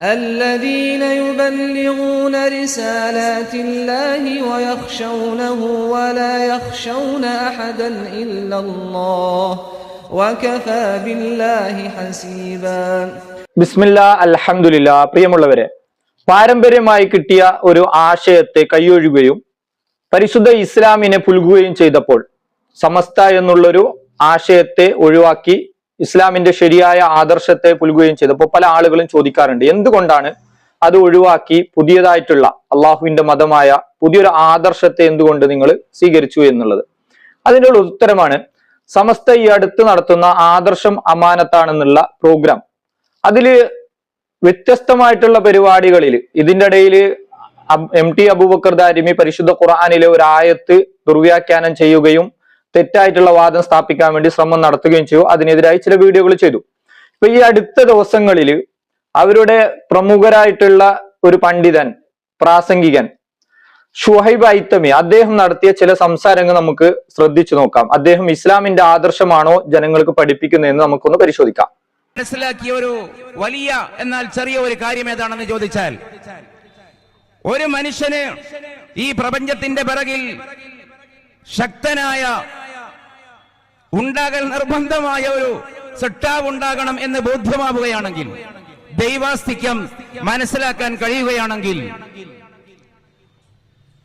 الذين يبلغون رسالات الله ويخشونه ولا يخشون احدا الا الله وكفى بالله حسيبا ബിസ്മില്ല അൽഹംദുലില്ല പ്രിയമുള്ളവരെ പാരമ്പര്യമായി കിട്ടിയ ഒരു ആശയത്തെ കൈയൊഴുകുകയും പരിശുദ്ധ ഇസ്ലാമിനെ പുൽകുകയും ചെയ്തപ്പോൾ സമസ്ത എന്നുള്ളൊരു ആശയത്തെ ഒഴിവാക്കി ഇസ്ലാമിന്റെ ശരിയായ ആദർശത്തെ പുൽകുകയും ചെയ്തപ്പോൾ പല ആളുകളും ചോദിക്കാറുണ്ട് എന്തുകൊണ്ടാണ് അത് ഒഴിവാക്കി പുതിയതായിട്ടുള്ള അള്ളാഹുവിന്റെ മതമായ പുതിയൊരു ആദർശത്തെ എന്തുകൊണ്ട് നിങ്ങൾ സ്വീകരിച്ചു എന്നുള്ളത്? അതിന്റെ ഉത്തരമാണ് സമസ്ത ഈ അടുത്ത് നടത്തുന്ന ആദർശം അമാനത്താണെന്നുള്ള പ്രോഗ്രാം. അതിൽ വ്യത്യസ്തമായിട്ടുള്ള പരിപാടികളിൽ ഇതിന്റെ ഇടയിൽ എം ടി അബൂബക്കർ ദാരിമി പരിശുദ്ധ ഖുർആാനിലെ ഒരു ആയത്ത് ദുർവ്യാഖ്യാനം ചെയ്യുകയും തെറ്റായിട്ടുള്ള വാദം സ്ഥാപിക്കാൻ വേണ്ടി ശ്രമം നടത്തുകയും ചെയ്തു. അതിനെതിരായി ചില വീഡിയോകൾ ചെയ്തു. ഇപ്പൊ ഈ അടുത്ത ദിവസങ്ങളിൽ അവരുടെ പ്രമുഖരായിട്ടുള്ള ഒരു പണ്ഡിതൻ പ്രാസംഗികൻ ഷുഹൈബ് ഐത്തമി അദ്ദേഹം നടത്തിയ ചില സംസാരങ്ങൾ നമുക്ക് ശ്രദ്ധിച്ചു നോക്കാം. അദ്ദേഹം ഇസ്ലാമിന്റെ ആദർശമാണോ ജനങ്ങൾക്ക് പഠിപ്പിക്കുന്നതെന്ന് നമുക്കൊന്ന് പരിശോധിക്കാം. മനസ്സിലാക്കിയ ഒരു വലിയ എന്നാൽ ചെറിയ ഒരു കാര്യം ഏതാണെന്ന് ചോദിച്ചാൽ ഒരു മനുഷ്യന് ഈ പ്രപഞ്ചത്തിന്റെ പിറകിൽ ശക്തനായ ഉണ്ടാകൽ നിർബന്ധമായ ഒരു സട്ടാവ് ഉണ്ടാകണം എന്ന് ബോധ്യമാവുകയാണെങ്കിൽ ദൈവാസ്തിക്യം മനസ്സിലാക്കാൻ കഴിയുകയാണെങ്കിൽ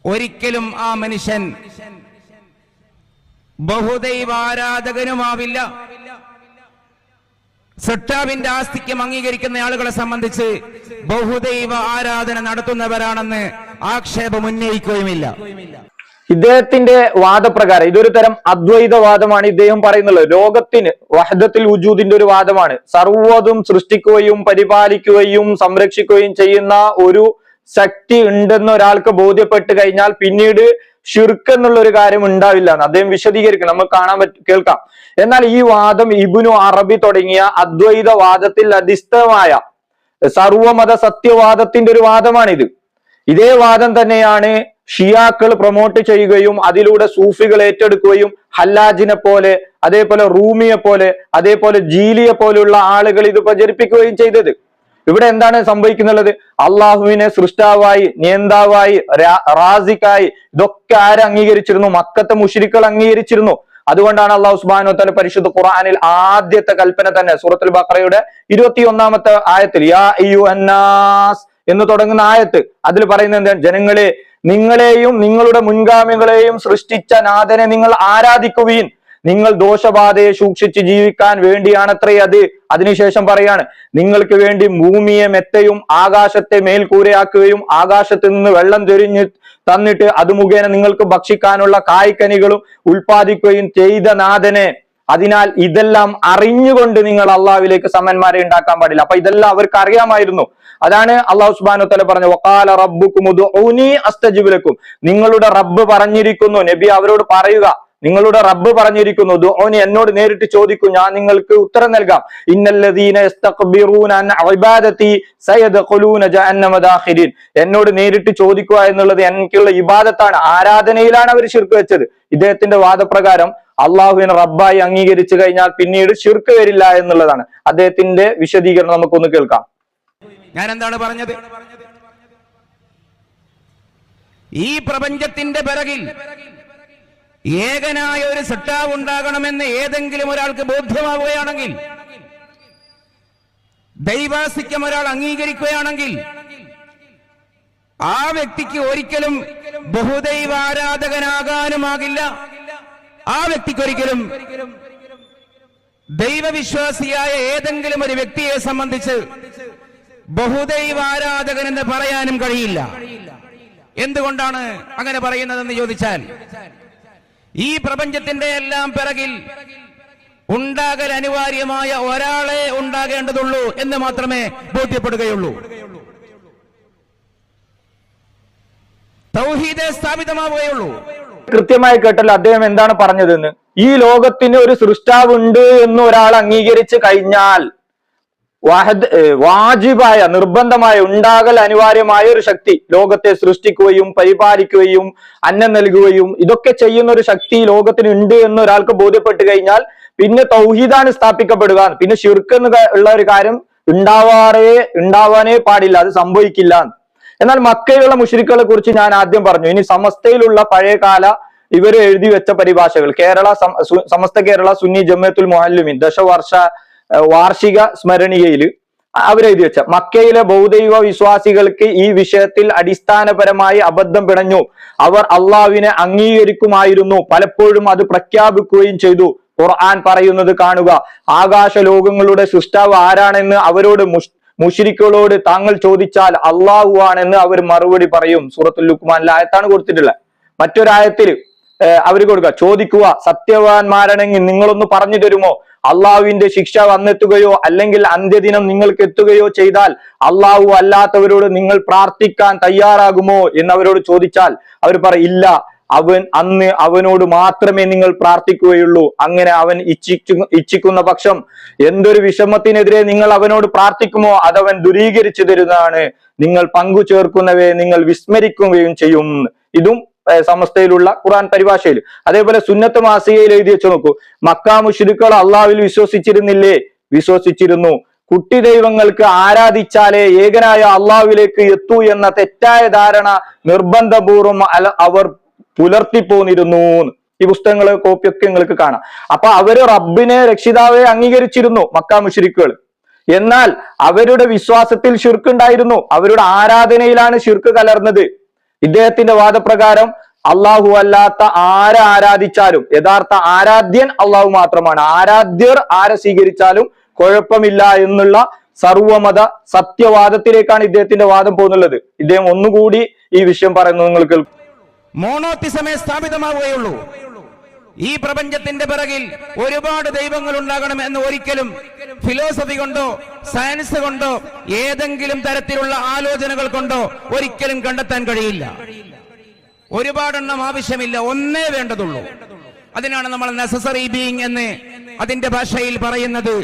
ഒരിക്കലും ആ മനുഷ്യൻ ബഹുദൈവാരാധകനുമാവില്ല സട്ടാവിന്റെ ആസ്തിക്യം അംഗീകരിക്കുന്ന ആളുകളെ സംബന്ധിച്ച് ബഹുദൈവ ആരാധന നടത്തുന്നവരാണെന്ന് ആക്ഷേപം ഉന്നയിക്കുകയുമില്ല. ഇദ്ദേഹത്തിന്റെ വാദപ്രകാരം ഇതൊരു തരം അദ്വൈതവാദമാണ് ഇദ്ദേഹം പറയുന്നുള്ളത്. ലോകത്തിന് വഹദത്തിൽ ഉജൂദിന്റെ ഒരു വാദമാണ്. സർവതും സൃഷ്ടിക്കുകയും പരിപാലിക്കുകയും സംരക്ഷിക്കുകയും ചെയ്യുന്ന ഒരു ശക്തി ഉണ്ടെന്ന് ഒരാൾക്ക് ബോധ്യപ്പെട്ട് കഴിഞ്ഞാൽ പിന്നീട് ഷിർക്ക് എന്നുള്ള ഒരു കാര്യം ഉണ്ടാവില്ല എന്ന് അദ്ദേഹം വിശദീകരിക്കണം. നമുക്ക് കാണാൻ പറ്റും കേൾക്കാം. എന്നാൽ ഈ വാദം ഇബുനു അറബി തുടങ്ങിയ അദ്വൈതവാദത്തിൽ അധിഷ്ഠമായ സർവമത സത്യവാദത്തിന്റെ ഒരു വാദമാണിത്. ഇതേ വാദം തന്നെയാണ് ഷിയാക്കൾ പ്രൊമോട്ട് ചെയ്യുകയും അതിലൂടെ സൂഫികൾ ഏറ്റെടുക്കുകയും ഹല്ലാജിനെ പോലെ അതേപോലെ റൂമിയെ പോലെ അതേപോലെ ജീലിയെ പോലെയുള്ള ആളുകൾ ഇത് പ്രചരിപ്പിക്കുകയും ചെയ്തത്. ഇവിടെ എന്താണ് സംഭവിക്കുന്നുള്ളത്? അള്ളാഹുവിനെ സൃഷ്ടാവായി നിയന്താവായി റാസിക്കായി ഇതൊക്കെ ആര് അംഗീകരിച്ചിരുന്നു? മക്കത്തെ മുഷിരിക്കൾ അംഗീകരിച്ചിരുന്നു. അതുകൊണ്ടാണ് അള്ളാഹു സുബാനോ തല പരിശുദ്ധ ഖുർആനിൽ ആദ്യത്തെ കൽപ്പന തന്നെ സൂറത്തുൽ ബഖറയുടെ ഇരുപത്തി ഒന്നാമത്തെ ആയത്തിൽ യാ അന്നാസ് എന്ന് തുടങ്ങുന്ന ആയത്ത്. അതിൽ പറയുന്നത് എന്താണ്? ജനങ്ങളെ നിങ്ങളെയും നിങ്ങളുടെ മുൻഗാമികളെയും സൃഷ്ടിച്ച നാഥനെ നിങ്ങൾ ആരാധിക്കുവീൻ. നിങ്ങൾ ദോഷബാധയെ സൂക്ഷിച്ച് ജീവിക്കാൻ വേണ്ടിയാണത്രേ അത്. അതിനുശേഷം പറയാണ് നിങ്ങൾക്ക് വേണ്ടി ഭൂമിയെ മെത്തയും ആകാശത്തെ മേൽക്കൂരയാക്കുകയും ആകാശത്ത് നിന്ന് വെള്ളം ചൊരിഞ്ഞ് തന്നിട്ട് അത് മുഖേന നിങ്ങൾക്ക് ഭക്ഷിക്കാനുള്ള കായ്ക്കനികളും ഉൽപ്പാദിക്കുകയും ചെയ്ത നാഥനെ. അതിനാൽ ഇതെല്ലാം അറിഞ്ഞുകൊണ്ട് നിങ്ങൾ അള്ളാഹുവിലേക്ക് സമന്മാരെ ഉണ്ടാക്കാൻ പാടില്ല. അപ്പൊ ഇതെല്ലാം അവർക്ക് അറിയാമായിരുന്നു. അതാണ് അള്ളാഹു സുബാനു തല പറഞ്ഞു വക്കാല റബ്ബുക്കും അസ്തജിബുലക്കും നിങ്ങളുടെ റബ്ബ് പറഞ്ഞിരിക്കുന്നു നബി അവരോട് പറയുക. നിങ്ങളുടെ റബ്ബ് പറഞ്ഞിരിക്കുന്നു ദുആനി എന്നോട് നേരിട്ട് ചോദിക്കും ഞാൻ നിങ്ങൾക്ക് ഉത്തരം നൽകാം. എന്നോട് നേരിട്ട് ചോദിക്കുക എന്നുള്ളത് എനിക്കുള്ള ഇബാദത്താണ് ആരാധനയിലാണ് അവർ ശിർക്ക് വെച്ചത്. ഇദ്ദേഹത്തിന്റെ വാദപ്രകാരം അള്ളാഹുവിനെ റബ്ബായി അംഗീകരിച്ചു കഴിഞ്ഞാൽ പിന്നീട് ശിർക്ക് വരില്ല എന്നുള്ളതാണ്. അദ്ദേഹത്തിന്റെ വിശദീകരണം നമുക്കൊന്ന് കേൾക്കാം. ഞാൻ എന്താണ് പറഞ്ഞത്? ഈ പ്രപഞ്ചത്തിന്റെ പിറകിൽ ഏകനായ ഒരു സട്ടാവ് ഉണ്ടാകണമെന്ന് ഏതെങ്കിലും ഒരാൾക്ക് ബോധ്യമാവുകയാണെങ്കിൽ ദൈവാസിക്യം ഒരാൾ അംഗീകരിക്കുകയാണെങ്കിൽ ആ വ്യക്തിക്ക് ഒരിക്കലും ബഹുദൈവാരാധകനാകാനുമാകില്ല. ആ വ്യക്തിക്ക് ഒരിക്കലും ദൈവവിശ്വാസിയായ ഏതെങ്കിലും ഒരു വ്യക്തിയെ സംബന്ധിച്ച് ബഹുദൈവ ആരാധകൻ എന്ന് പറയാനും കഴിയില്ല. എന്തുകൊണ്ടാണ് അങ്ങനെ പറയുന്നതെന്ന് ചോദിച്ചാൽ ഈ പ്രപഞ്ചത്തിന്റെ എല്ലാം പിറകിൽ ഉണ്ടാകൽ അനിവാര്യമായ ഒരാളെ ഉണ്ടാകേണ്ടതുള്ളൂ എന്ന് മാത്രമേ ബോധ്യപ്പെടുകയുള്ളൂ. തൗഹീദെ സ്ഥാപിതമാവുകയുള്ളൂ. കൃത്യമായി കേട്ടല്ലോ അദ്ദേഹം എന്താണ് പറഞ്ഞതെന്ന്. ഈ ലോകത്തിന് ഒരു സൃഷ്ടാവുണ്ട് എന്ന് ഒരാൾ അംഗീകരിച്ചു കഴിഞ്ഞാൽ വാഹദ് വാജിബായ നിർബന്ധമായ ഉണ്ടാകൽ അനിവാര്യമായ ഒരു ശക്തി ലോകത്തെ സൃഷ്ടിക്കുകയും പരിപാലിക്കുകയും അന്നം നൽകുകയും ഇതൊക്കെ ചെയ്യുന്ന ഒരു ശക്തി ലോകത്തിന് ഉണ്ട് എന്ന് ഒരാൾക്ക് ബോധ്യപ്പെട്ട് കഴിഞ്ഞാൽ പിന്നെ തൗഹീദാണ് സ്ഥാപിക്കപ്പെടുക. പിന്നെ ഷിർക്ക് എന്ന് ഉള്ള ഒരു കാര്യം ഉണ്ടാവാറേ ഉണ്ടാവാനേ പാടില്ല. അത് സംഭവിക്കില്ല. എന്നാൽ മക്കയിലുള്ള മുഷരിക്കുകളെ കുറിച്ച് ഞാൻ ആദ്യം പറഞ്ഞു. ഇനി സമസ്തയിലുള്ള പഴയകാല ഇവർ എഴുതി വെച്ച പരിഭാഷകൾ. കേരള സമസ്ത കേരള സുന്നി ജമ്മത്തുൽ മൊഹല്ലുമിൻ ദശവർഷ വാർഷിക സ്മരണീയയിൽ അവരെഴുതി വെച്ച. മക്കയിലെ ബൗദ്ധൈവ വിശ്വാസികൾക്ക് ഈ വിഷയത്തിൽ അടിസ്ഥാനപരമായി അബദ്ധം പിണഞ്ഞു. അവർ അള്ളാവിനെ അംഗീകരിക്കുമായിരുന്നു. പലപ്പോഴും അത് പ്രഖ്യാപിക്കുകയും ചെയ്തു. ഖുർആൻ പറയുന്നത് കാണുക. ആകാശ ലോകങ്ങളുടെ സൃഷ്ടാവ് ആരാണെന്ന് അവരോട് മുഷിരിക്കുകളോട് താങ്കൾ ചോദിച്ചാൽ അള്ളാഹു ആണെന്ന് അവർ മറുപടി പറയും. സൂറത്തുൽ ലുക്മാനിലെ ആയത്താണ് കൊടുത്തിട്ടുള്ളത്. മറ്റൊരായത്തിൽ അവർ കൊടുക്കുക ചോദിക്കുക സത്യവാന്മാരാണെങ്കിൽ നിങ്ങളൊന്ന് പറഞ്ഞു തരുമോ? അള്ളാഹുവിന്റെ ശിക്ഷ വന്നെത്തുകയോ അല്ലെങ്കിൽ അന്ത്യദിനം നിങ്ങൾക്ക് എത്തുകയോ ചെയ്താൽ അള്ളാഹു അല്ലാത്തവരോട് നിങ്ങൾ പ്രാർത്ഥിക്കാൻ തയ്യാറാകുമോ എന്നവരോട് ചോദിച്ചാൽ അവർ പറയും ഇല്ല. അവൻ അന്ന് അവനോട് മാത്രമേ നിങ്ങൾ പ്രാർത്ഥിക്കുകയുള്ളൂ. അങ്ങനെ അവൻ ഇച്ഛിക്കു ഇച്ഛിക്കുന്ന പക്ഷം എന്തൊരു വിഷമത്തിനെതിരെ നിങ്ങൾ അവനോട് പ്രാർത്ഥിക്കുമോ അതവൻ ദുരീകരിച്ചു തരുന്നതാണ്. നിങ്ങൾ പങ്കു ചേർക്കുന്നവയെ നിങ്ങൾ വിസ്മരിക്കുകയും ചെയ്യും. ഇതും സമസ്തയിലുള്ള ഖുറാൻ പരിഭാഷയിൽ. അതേപോലെ സുന്നത്ത് മാസികയിൽ എഴുതി വെച്ച് നോക്കൂ. മക്കാ മുഷിരുക്കൾ അള്ളാവിൽ വിശ്വസിച്ചിരുന്നില്ലേ? വിശ്വസിച്ചിരുന്നു. കുട്ടി ദൈവങ്ങൾക്ക് ആരാധിച്ചാലേ ഏകനായ അള്ളാഹുവിലേക്ക് എത്തൂ എന്ന തെറ്റായ ധാരണ നിർബന്ധപൂർവം അവർ പുലർത്തിപ്പോന്നിരുന്നു. ഈ പുസ്തകങ്ങൾ കോപ്പിയൊക്കെ നിങ്ങൾക്ക് കാണാം. അപ്പൊ അവർ റബ്ബിനെ രക്ഷിതാവെ അംഗീകരിച്ചിരുന്നു മക്ക മുഷരിക്കുകൾ എന്നാൽ അവരുടെ വിശ്വാസത്തിൽ ഷിർക്കുണ്ടായിരുന്നു അവരുടെ ആരാധനയിലാണ് ഷിർക്ക് കലർന്നത്. ഇദ്ദേഹത്തിന്റെ വാദപ്രകാരം അള്ളാഹു അല്ലാത്ത ആരെ ആരാധിച്ചാലും യഥാർത്ഥ ആരാധ്യൻ അള്ളാഹു മാത്രമാണ്. ആരാധ്യർ ആരെ സ്വീകരിച്ചാലും കുഴപ്പമില്ല എന്നുള്ള സർവമത സത്യവാദത്തിലേക്കാണ് ഇദ്ദേഹത്തിന്റെ വാദം പോകുന്നുള്ളത്. ഇദ്ദേഹം ഒന്നുകൂടി ഈ വിഷയം പറയുന്നത് നിങ്ങൾക്ക് മോണോത്തിസമേ സ്ഥാപിതമാവുകയുള്ളൂ. ഈ പ്രപഞ്ചത്തിന്റെ പിറകിൽ ഒരുപാട് ദൈവങ്ങൾ ഉണ്ടാകണം എന്ന് ഒരിക്കലും ഫിലോസഫി കൊണ്ടോ സയൻസ് കൊണ്ടോ ഏതെങ്കിലും തരത്തിലുള്ള ആലോചനകൾ കൊണ്ടോ ഒരിക്കലും കണ്ടെത്താൻ കഴിയില്ല. ഒരുപാടെണ്ണം ആവശ്യമില്ല ഒന്നേ വേണ്ടതുള്ളൂ. അതിനാണ് നമ്മൾ നെസസറി ബീയിങ് എന്ന് അതിന്റെ ഭാഷയിൽ പറയുന്നത്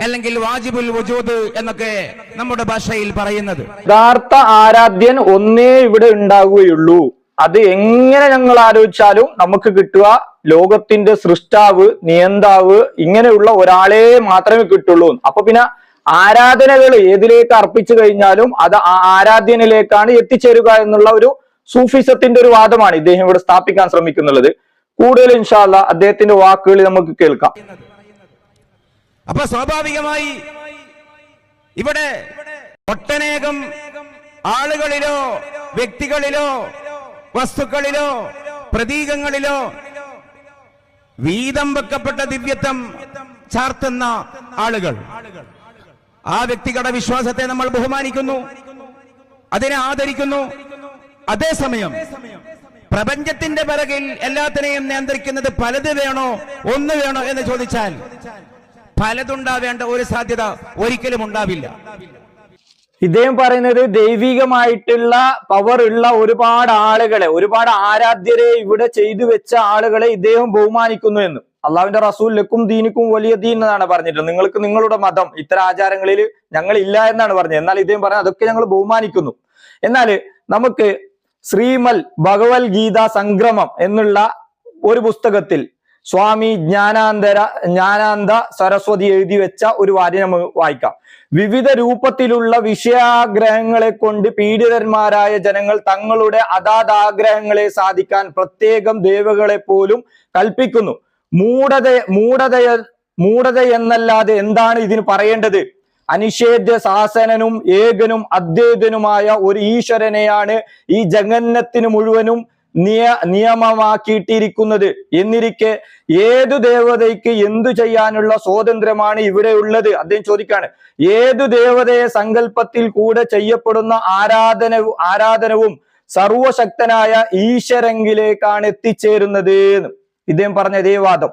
അല്ലെങ്കിൽ വാജിബുൽ വജൂദ് എന്നൊക്കെ നമ്മുടെ ഭാഷയിൽ പറയുന്നത്. യഥാർത്ഥ ആരാധ്യൻ ഒന്നേ ഇവിടെ ഉണ്ടാകുകയുള്ളൂ അത് എങ്ങനെ ഞങ്ങൾ ആലോചിച്ചാലും നമുക്ക് കിട്ടുക ലോകത്തിന്റെ സൃഷ്ടാവ് നിയന്താവ് ഇങ്ങനെയുള്ള ഒരാളെ മാത്രമേ കിട്ടുള്ളൂ. അപ്പൊ പിന്നെ ആരാധനകൾ ഏതിലേക്ക് അർപ്പിച്ചു കഴിഞ്ഞാലും അത് ആ ആരാധ്യനിലേക്കാണ് എത്തിച്ചേരുക എന്നുള്ള ഒരു സൂഫിസത്തിന്റെ ഒരു വാദമാണ് ഇദ്ദേഹം ഇവിടെ സ്ഥാപിക്കാൻ ശ്രമിക്കുന്നുള്ളത്. കൂടുതൽ ഇൻഷാല്ല അദ്ദേഹത്തിന്റെ വാക്കുകൾ നമുക്ക് കേൾക്കാം. അപ്പൊ സ്വാഭാവികമായി ഇവിടെ ഒട്ടനേകം ആളുകളിലോ വ്യക്തികളിലോ വസ്തുക്കളിലോ പ്രതീകങ്ങളിലോ വീതം വെക്കപ്പെട്ട ദിവ്യത്വം ചാർത്തുന്ന ആളുകൾ. ആ വ്യക്തികളുടെ വിശ്വാസത്തെ നമ്മൾ ബഹുമാനിക്കുന്നു അതിനെ ആദരിക്കുന്നു. അതേസമയം പ്രപഞ്ചത്തിന്റെ പിറകിൽ എല്ലാത്തിനെയും നിയന്ത്രിക്കുന്നത് പലത് വേണോ ഒന്ന് വേണോ എന്ന് ചോദിച്ചാൽ പലതുണ്ടാവേണ്ട ഒരു സാധ്യത ഒരിക്കലും ഉണ്ടാവില്ല. ഇദ്ദേഹം പറയുന്നത് ദൈവികമായിട്ടുള്ള പവർ ഉള്ള ഒരുപാട് ആളുകളെ ഒരുപാട് ആരാധ്യരെ ഇവിടെ ചെയ്തു വെച്ച ആളുകളെ ഇദ്ദേഹം ബഹുമാനിക്കുന്നു എന്ന്. അള്ളാഹുവിന്റെ റസൂൽ ലക്കും ദീനിക്കും വലിയ ദീൻ എന്നാണ് പറഞ്ഞിട്ടുള്ളത് നിങ്ങൾക്ക് നിങ്ങളുടെ മതം ഇത്തരം ആചാരങ്ങളിൽ ഞങ്ങൾ ഇല്ല എന്നാണ് പറഞ്ഞത്. എന്നാൽ ഇദ്ദേഹം പറഞ്ഞത് അതൊക്കെ ഞങ്ങൾ ബഹുമാനിക്കുന്നു. എന്നാൽ നമുക്ക് ശ്രീമൽ ഭഗവത്ഗീത സംക്രമം എന്നുള്ള ഒരു പുസ്തകത്തിൽ സ്വാമി ജ്ഞാനാന്തര ജ്ഞാനാന്ത സരസ്വതി എഴുതി വെച്ച ഒരു വാര്യം നമുക്ക് വായിക്കാം. വിവിധ രൂപത്തിലുള്ള വിഷയാഗ്രഹങ്ങളെ കൊണ്ട് പീഡിതന്മാരായ ജനങ്ങൾ തങ്ങളുടെ അതാത് ആഗ്രഹങ്ങളെ സാധിക്കാൻ പ്രത്യേകം ദേവകളെ പോലും കൽപ്പിക്കുന്നു. മൂഢത മൂഢതയ മൂഢത എന്നല്ലാതെ എന്താണ് ഇതിന് പറയേണ്ടത്? അനിഷേധ്യ ശാസനനും ഏകനും അദ്വൈതനുമായ ഒരു ഈശ്വരനെയാണ് ഈ ജഗന്നത്തിന് മുഴുവനും നിയ നിയമമാക്കിയിട്ടിരിക്കുന്നത്. എന്നിരിക്കെ ഏതു ദേവതയ്ക്ക് എന്തു ചെയ്യാനുള്ള സ്വാതന്ത്ര്യമാണ് ഇവിടെ ഉള്ളത്? അദ്ദേഹം ചോദിക്കാണ് ഏതു ദേവതയെ സങ്കല്പത്തിൽ കൂടെ ചെയ്യപ്പെടുന്ന ആരാധന ആരാധനവും സർവശക്തനായ ഈശ്വരങ്കിലേക്കാണ് എത്തിച്ചേരുന്നത് എന്ന് ഇദ്ദേഹം പറഞ്ഞ ദേവാദം വാദം.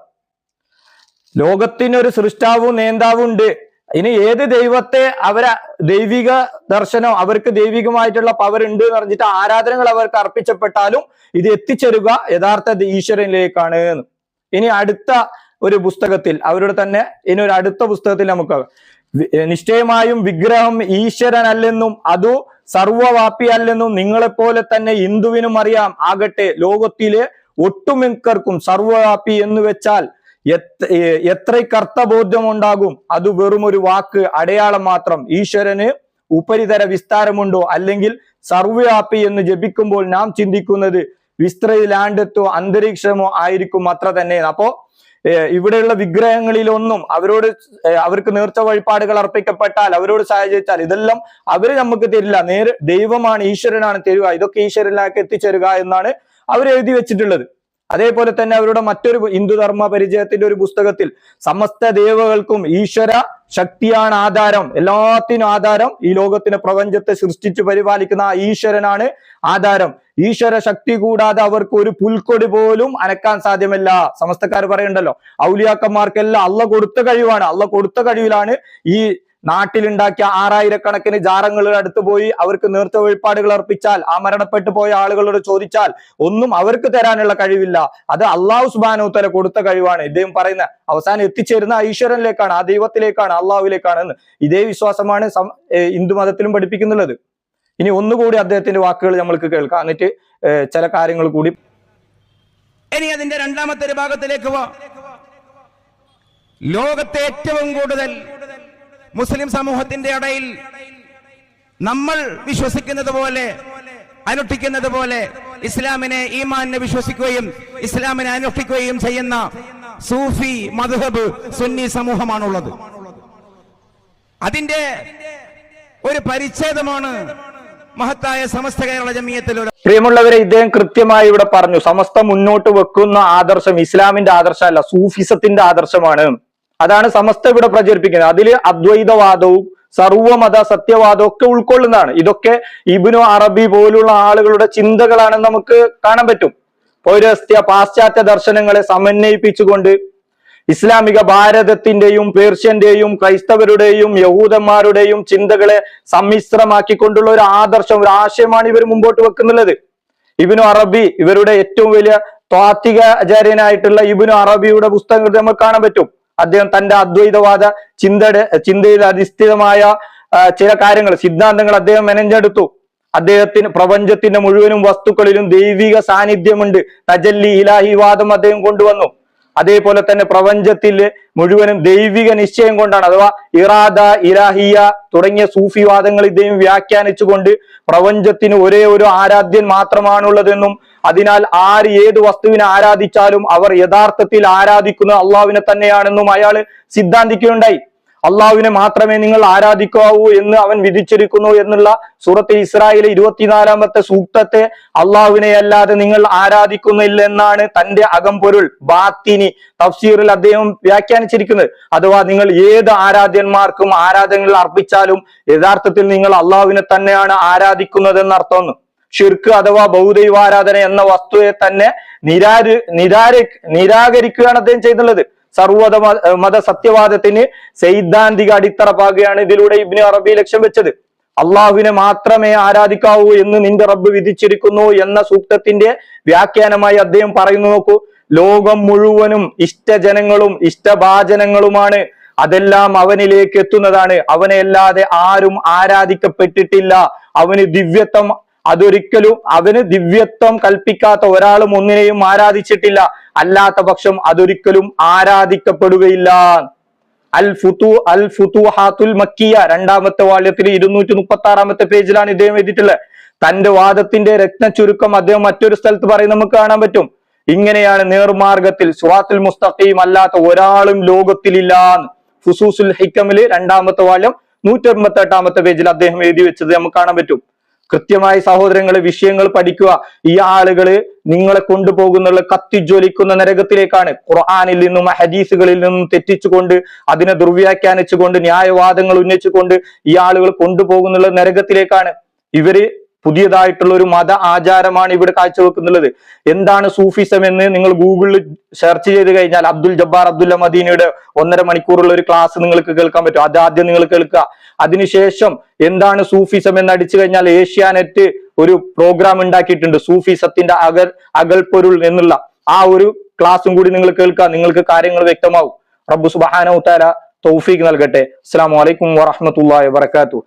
ലോകത്തിനൊരു സൃഷ്ടാവും നേന്താവും ഉണ്ട് ഇനി ഏത് ദൈവത്തെ അവര ദൈവിക ദർശനം അവർക്ക് ദൈവികമായിട്ടുള്ള പവർ ഉണ്ട് എന്ന് പറഞ്ഞിട്ട് ആരാധനകൾ അവർക്ക് അർപ്പിച്ചപ്പെട്ടാലും ഇത് എത്തിച്ചേരുക യഥാർത്ഥ ഈശ്വരനിലേക്കാണ് എന്ന്. ഇനി അടുത്ത ഒരു പുസ്തകത്തിൽ അവരുടെ തന്നെ ഇനി ഒരു അടുത്ത പുസ്തകത്തിൽ നമുക്ക് നിശ്ചയമായും വിഗ്രഹം ഈശ്വരനല്ലെന്നും അതു സർവവാപ്പിയല്ലെന്നും നിങ്ങളെപ്പോലെ തന്നെ ഹിന്ദുവിനും അറിയാം ആകട്ടെ ലോകത്തിലെ ഒട്ടുമിക്കർക്കും സർവവാപ്പി എന്ന് വെച്ചാൽ എത്ര കർത്തബോധ്യം ഉണ്ടാകും അത് വെറും ഒരു വാക്ക് അടയാളം മാത്രം. ഈശ്വരന് ഉപരിതര വിസ്താരമുണ്ടോ? അല്ലെങ്കിൽ സർവവ്യാപി എന്ന് ജപിക്കുമ്പോൾ നാം ചിന്തിക്കുന്നത് വിസ്തൃതിലാണ്ടത്തോ അന്തരീക്ഷമോ ആയിരിക്കും അത്ര തന്നെ. അപ്പോ ഇവിടെയുള്ള വിഗ്രഹങ്ങളിലൊന്നും അവരോട് അവർക്ക് നേർച്ച വഴിപാടുകൾ അർപ്പിക്കപ്പെട്ടാൽ അവരോട് സഹചരിച്ചാൽ ഇതെല്ലാം അവർ നമുക്ക് തരില്ല. നേരെ ദൈവമാണ് ഈശ്വരനാണ് തരിക. ഇതൊക്കെ ഈശ്വരനിലേക്ക് എത്തിച്ചേരുക എന്നാണ് അവർ എഴുതി വെച്ചിട്ടുള്ളത്. അതേപോലെ തന്നെ അവരുടെ മറ്റൊരു ഹിന്ദുധർമ്മ പരിചയത്തിന്റെ ഒരു പുസ്തകത്തിൽ സമസ്ത ദേവകൾക്കും ഈശ്വര ശക്തിയാണ് ആധാരം. എല്ലാത്തിനും ആധാരം ഈ ലോകത്തിന് പ്രപഞ്ചത്തെ സൃഷ്ടിച്ചു പരിപാലിക്കുന്ന ആ ഈശ്വരനാണ് ആധാരം. ഈശ്വര ശക്തി കൂടാതെ അവർക്ക് ഒരു പുൽക്കൊടി പോലും അനക്കാൻ സാധ്യമല്ല. സമസ്തക്കാർ പറയണ്ടല്ലോ ഔലിയാക്കന്മാർക്കെല്ലാം അള്ള കൊടുത്ത കഴിവാണ്. അള്ള കൊടുത്ത കഴിവിലാണ് ഈ നാട്ടിലുണ്ടാക്കിയ ആറായിരക്കണക്കിന് ജാറങ്ങളുടെ അടുത്ത് പോയി അവർക്ക് നേർച്ച വഴിപാടുകൾ അർപ്പിച്ചാൽ ആ മരണപ്പെട്ടു പോയ ആളുകളോട് ചോദിച്ചാൽ ഒന്നും അവർക്ക് തരാനുള്ള കഴിവില്ല. അത് അള്ളാഹു സുബാനോത്തല കൊടുത്ത കഴിവാണ്. ഇദ്ദേഹം പറയുന്ന അവസാനം എത്തിച്ചേരുന്ന ഈശ്വരനിലേക്കാണ് ആ ദൈവത്തിലേക്കാണ് അള്ളാഹുവിലേക്കാണ് എന്ന് ഇതേ വിശ്വാസമാണ് ഹിന്ദു മതത്തിലും പഠിപ്പിക്കുന്നുള്ളത്. ഇനി ഒന്നുകൂടി അദ്ദേഹത്തിന്റെ വാക്കുകൾ നമ്മൾക്ക് കേൾക്കാം. എന്നിട്ട് ചില കാര്യങ്ങൾ കൂടി. ഇനി അതിന്റെ രണ്ടാമത്തെ ഭാഗത്തിലേക്ക് ലോകത്തെ ഏറ്റവും കൂടുതൽ മുസ്ലിം സമൂഹത്തിന്റെ ഇടയിൽ നമ്മൾ വിശ്വസിക്കുന്നത് പോലെ അനുഷ്ഠിക്കുന്നത് പോലെ ഇസ്ലാമിനെ ഈമാനെ വിശ്വസിക്കുകയും ഇസ്ലാമിനെ അനുഷ്ഠിക്കുകയും ചെയ്യുന്ന സൂഫി മധുഹബ് സുന്നി സമൂഹമാണുള്ളത്. അതിന്റെ ഒരു പരിച്ഛേദമാണ് മഹത്തായ സമസ്ത കേരള ജമിയത്തിലുള്ള പ്രിയമുള്ളവരെ ഇദ്ദേഹം കൃത്യമായി ഇവിടെ പറഞ്ഞു സമസ്ത മുന്നോട്ട് വെക്കുന്ന ആദർശം ഇസ്ലാമിന്റെ ആദർശമല്ല സൂഫിസത്തിന്റെ ആദർശമാണ്. അതാണ് സമസ്ത ഇവിടെ പ്രചരിപ്പിക്കുന്നത്. അതിൽ അദ്വൈതവാദവും സർവമത സത്യവാദവും ഒക്കെ ഉൾക്കൊള്ളുന്നതാണ്. ഇതൊക്കെ ഇബിനു അറബി പോലുള്ള ആളുകളുടെ ചിന്തകളാണെന്ന് നമുക്ക് കാണാൻ പറ്റും. പൗരസ്ത്യ പാശ്ചാത്യ ദർശനങ്ങളെ സമന്വയിപ്പിച്ചുകൊണ്ട് ഇസ്ലാമിക ഭാരതത്തിന്റെയും പേർഷ്യന്റെയും ക്രൈസ്തവരുടെയും യഹൂദന്മാരുടെയും ചിന്തകളെ സമ്മിശ്രമാക്കിക്കൊണ്ടുള്ള ഒരു ആദർശം ഒരു ആശയമാണ് ഇവർ മുമ്പോട്ട് വെക്കുന്നുള്ളത്. ഇബിനു അറബി ഇവരുടെ ഏറ്റവും വലിയ ത്വാത്വിക ആചാര്യനായിട്ടുള്ള ഇബിനു അറബിയുടെ പുസ്തകങ്ങൾ നമുക്ക് കാണാൻ പറ്റും. അദ്ദേഹം തന്റെ അദ്വൈതവാദ ചിന്തയുടെ ചിന്തയിൽ അധിഷ്ഠിതമായ ചില കാര്യങ്ങൾ സിദ്ധാന്തങ്ങൾ അദ്ദേഹം മെനഞ്ഞെടുത്തു. അദ്ദേഹത്തിന് പ്രപഞ്ചത്തിന്റെ മുഴുവനും വസ്തുക്കളിലും ദൈവിക സാന്നിധ്യമുണ്ട്. തജല്ലി ഇലാഹിവാദം അദ്ദേഹം കൊണ്ടുവന്നു. അതേപോലെ തന്നെ പ്രപഞ്ചത്തിലെ മുഴുവനും ദൈവിക നിശ്ചയം കൊണ്ടാണ് അഥവാ ഇറാദ ഇലാഹിയ തുടങ്ങിയ സൂഫിവാദങ്ങൾ ഇദ്ദേഹം വ്യാഖ്യാനിച്ചുകൊണ്ട് പ്രപഞ്ചത്തിന് ഒരേ ഒരു ആരാധ്യൻ മാത്രമാണുള്ളതെന്നും അതിനാൽ ആര് ഏത് വസ്തുവിനെ ആരാധിച്ചാലും അവർ യഥാർത്ഥത്തിൽ ആരാധിക്കുന്നത് അള്ളാഹുവിനെ തന്നെയാണെന്നും അയാൾ സിദ്ധാന്തിക്കുകയുണ്ടായി അള്ളാഹുവിനെ മാത്രമേ നിങ്ങൾ ആരാധിക്കാവൂ എന്ന് അവൻ വിധിച്ചിരിക്കുന്നു എന്നുള്ള സൂറത്തിൽ ഇസ്രായേലിലെ ഇരുപത്തിനാലാമത്തെ സൂക്തത്തെ അള്ളാഹുവിനെ അല്ലാതെ നിങ്ങൾ ആരാധിക്കുന്നില്ലെന്നാണ് തന്റെ അകംപൊരുൾ ബാത്തിനി തഫ്സീറിൽ അദ്ദേഹം വ്യാഖ്യാനിച്ചിരിക്കുന്നത്. അഥവാ നിങ്ങൾ ഏത് ആരാധ്യന്മാർക്കും ആരാധനകൾ അർപ്പിച്ചാലും യഥാർത്ഥത്തിൽ നിങ്ങൾ അള്ളാഹുവിനെ തന്നെയാണ് ആരാധിക്കുന്നതെന്ന് അർത്ഥം ഷിർക്ക് അഥവാ ബഹുദൈവാരാധന എന്ന വസ്തുവെ തന്നെ നിരാര് നിരാര നിരാകരിക്കുകയാണ് അദ്ദേഹം ചെയ്യുന്നുള്ളത് സർവത മത സത്യവാദത്തിന് സൈദ്ധാന്തിക അടിത്തറ പാകുകയാണ് ഇതിലൂടെ ഇബ്നു അറബി ലക്ഷ്യം വെച്ചത്. അള്ളാഹുവിനെ മാത്രമേ ആരാധിക്കാവൂ എന്ന് നിന്റെ റബ്ബ് വിധിച്ചിരിക്കുന്നു എന്ന സൂക്തത്തിന്റെ വ്യാഖ്യാനമായി അദ്ദേഹം പറയുന്നു നോക്കൂ. ലോകം മുഴുവനും ഇഷ്ടജനങ്ങളും ഇഷ്ടഭാചനങ്ങളുമാണ് അതെല്ലാം അവനിലേക്ക് എത്തുന്നതാണ്. അവനെ അല്ലാതെ ആരും ആരാധിക്കപ്പെട്ടിട്ടില്ല. അവന് ദിവ്യത്വം അതൊരിക്കലും അവന് ദിവ്യത്വം കൽപ്പിക്കാത്ത ഒരാളും ഒന്നിനെയും ആരാധിച്ചിട്ടില്ല. അല്ലാത്ത പക്ഷം അതൊരിക്കലും ആരാധിക്കപ്പെടുകയില്ല. അൽ ഫുതു അൽ ഫുതുഹാത്തുൽ മക്കിയ രണ്ടാമത്തെ വാള്യത്തിൽ ഇരുന്നൂറ്റി മുപ്പത്തി ആറാമത്തെ പേജിലാണ് ഇദ്ദേഹം എഴുതിയിട്ടുള്ളത്. തന്റെ വാദത്തിന്റെ രത്ന ചുരുക്കം അദ്ദേഹം മറ്റൊരു സ്ഥലത്ത് പറയും നമുക്ക് കാണാൻ പറ്റും. ഇങ്ങനെയാണ് നേർമാർഗത്തിൽ സുറാത്തുൽ മുസ്തഖീം അല്ലാത്ത ഒരാളും ലോകത്തിലില്ല ഫുസൂസുൽ ഹിക്കമിൽ രണ്ടാമത്തെ വാള്യം നൂറ്റി എൺപത്തി എട്ടാമത്തെ പേജിൽ അദ്ദേഹം എഴുതി വെച്ചത് നമുക്ക് കാണാൻ പറ്റും. കൃത്യമായി സഹോദരങ്ങൾ വിഷയങ്ങൾ പഠിക്കുക. ഈ ആളുകൾ നിങ്ങളെ കൊണ്ടുപോകുന്നുള്ള കത്തിജ്വലിക്കുന്ന നരകത്തിലേക്കാണ് ഖുർആാനിൽ നിന്നും ഹദീസുകളിൽ നിന്നും തെറ്റിച്ചുകൊണ്ട് അതിനെ ദുർവ്യാഖ്യാനിച്ചുകൊണ്ട് ന്യായവാദങ്ങൾ ഉന്നയിച്ചുകൊണ്ട് ഈ ആളുകൾ കൊണ്ടുപോകുന്നുള്ള നരകത്തിലേക്കാണ്. ഇവർ പുതിയതായിട്ടുള്ള ഒരു മത ആചാരമാണ് ഇവിടെ കാഴ്ചവെക്കുന്നുള്ളത്. എന്താണ് സൂഫിസം എന്ന് നിങ്ങൾ ഗൂഗിളിൽ സെർച്ച് ചെയ്ത് കഴിഞ്ഞാൽ അബ്ദുൽ ജബ്ബാർ അബ്ദുല്ല മദീനയുടെ ഒന്നര മണിക്കൂറുള്ള ഒരു ക്ലാസ് നിങ്ങൾക്ക് കേൾക്കാൻ പറ്റും. അത് ആദ്യം നിങ്ങൾ കേൾക്കുക. അതിനുശേഷം എന്താണ് സൂഫിസം എന്ന് അടിച്ചു കഴിഞ്ഞാൽ ഏഷ്യാനെറ്റ് ഒരു പ്രോഗ്രാം ഉണ്ടാക്കിയിട്ടുണ്ട്. സൂഫിസത്തിന്റെ അകൽ അകൽപ്പൊരുൾ എന്നുള്ള ആ ഒരു ക്ലാസ്സും കൂടി നിങ്ങൾ കേൾക്കുക. നിങ്ങൾക്ക് കാര്യങ്ങൾ വ്യക്തമാവും. റബ്ബു സുബാന തൗഫീഖ് നൽകട്ടെ. അസ്സാം വലൈക്കും വറഹമത്തല്ലാ വാത്തു